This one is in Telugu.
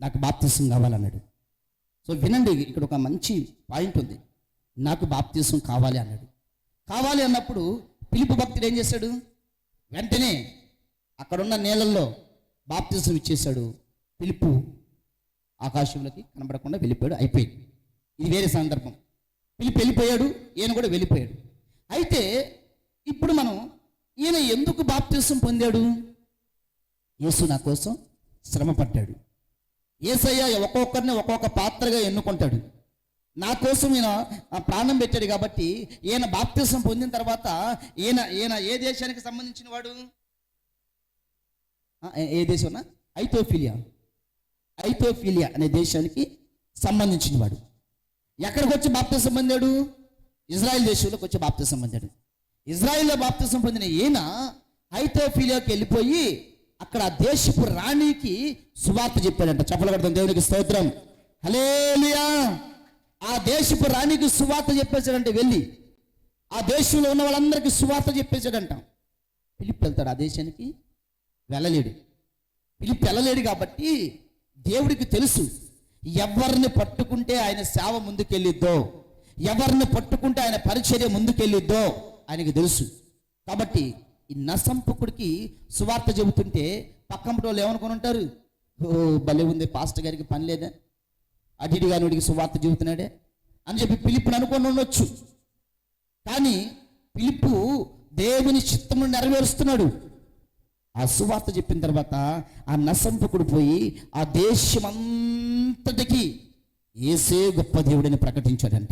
నాకు బాప్తీసం కావాలన్నాడు. సో వినండి ఇక్కడ ఒక మంచి పాయింట్ ఉంది. నాకు బాప్తీసం కావాలి అన్నాడు. కావాలి అన్నప్పుడు పిలుపు భక్తుడు ఏం చేశాడు? వెంటనే అక్కడున్న నీళ్ళల్లో బాప్తీసం ఇచ్చేశాడు. పిలుపు ఆకాశంలోకి కనబడకుండా వెళ్ళిపోయాడు అయిపోయింది. ఇది వేరే సందర్భం. పిలిపి వెళ్ళిపోయాడు ఈయన కూడా వెళ్ళిపోయాడు. అయితే ఇప్పుడు మనం ఈయన ఎందుకు బాప్తీసం పొందాడు? యేసు నా కోసం శ్రమ పడ్డాడు ఏసయ్య ఒక్కొక్కరిని ఒక్కొక్క పాత్రగా ఎన్నుకుంటాడు. నా కోసం ఈయన ప్రాణం పెట్టాడు కాబట్టి ఈయన బాప్తిసం పొందిన తర్వాత ఈయన ఈయన ఏ దేశానికి సంబంధించిన వాడు? ఏ- ఏ ఐథోఫిలియా. ఐథోఫిలియా అనే దేశానికి సంబంధించిన వాడు. ఎక్కడికి వచ్చి బాప్తిసం పొందాడు? ఇజ్రాయెల్ దేశంలోకి వచ్చి బాప్తిసం పొందాడు. ఇజ్రాయెల్లో బాప్తిసం పొందిన ఈయన ఐథోఫిలియాకి వెళ్ళిపోయి అక్కడ ఆ దేశపు రాణికి సువార్త చెప్పాడంట. చెప్పలగడతాం దేవునికి స్తోత్రం. హలేలియా ఆ దేశపు రాణికి సువార్త చెప్పేశాడంటే వెళ్ళి. ఆ దేశంలో ఉన్న వాళ్ళందరికీ సువార్త చెప్పేశాడంట. పిలిపి వెళ్తాడు ఆ దేశానికి వెళ్ళలేడు. పిలిపి వెళ్ళలేడు కాబట్టి దేవుడికి తెలుసు ఎవరిని పట్టుకుంటే ఆయన సేవ ముందుకెళ్ళిద్దో ఎవరిని పట్టుకుంటే ఆయన పరిచర్య ముందుకెళ్ళిద్దో ఆయనకి తెలుసు. కాబట్టి ఈ నసంపకుడికి సువార్త చెబుతుంటే పక్కన వాళ్ళు ఏమనుకుని ఉంటారు? ఓ భలే ఉంది పాస్టర్ గారికి పని లేదా? అడిడి గానుడికి సువార్త చెబుతున్నాడే? అని చెప్పి పిలుపుని అనుకుని ఉండొచ్చు. కానీ పిలుపు దేవుని చిత్తమును నెరవేరుస్తున్నాడు. ఆ సువార్త చెప్పిన తర్వాత ఆ నసంపకుడు పోయి ఆ దేశమంతటికి ఏసే గొప్ప దేవుడిని ప్రకటించాడంట.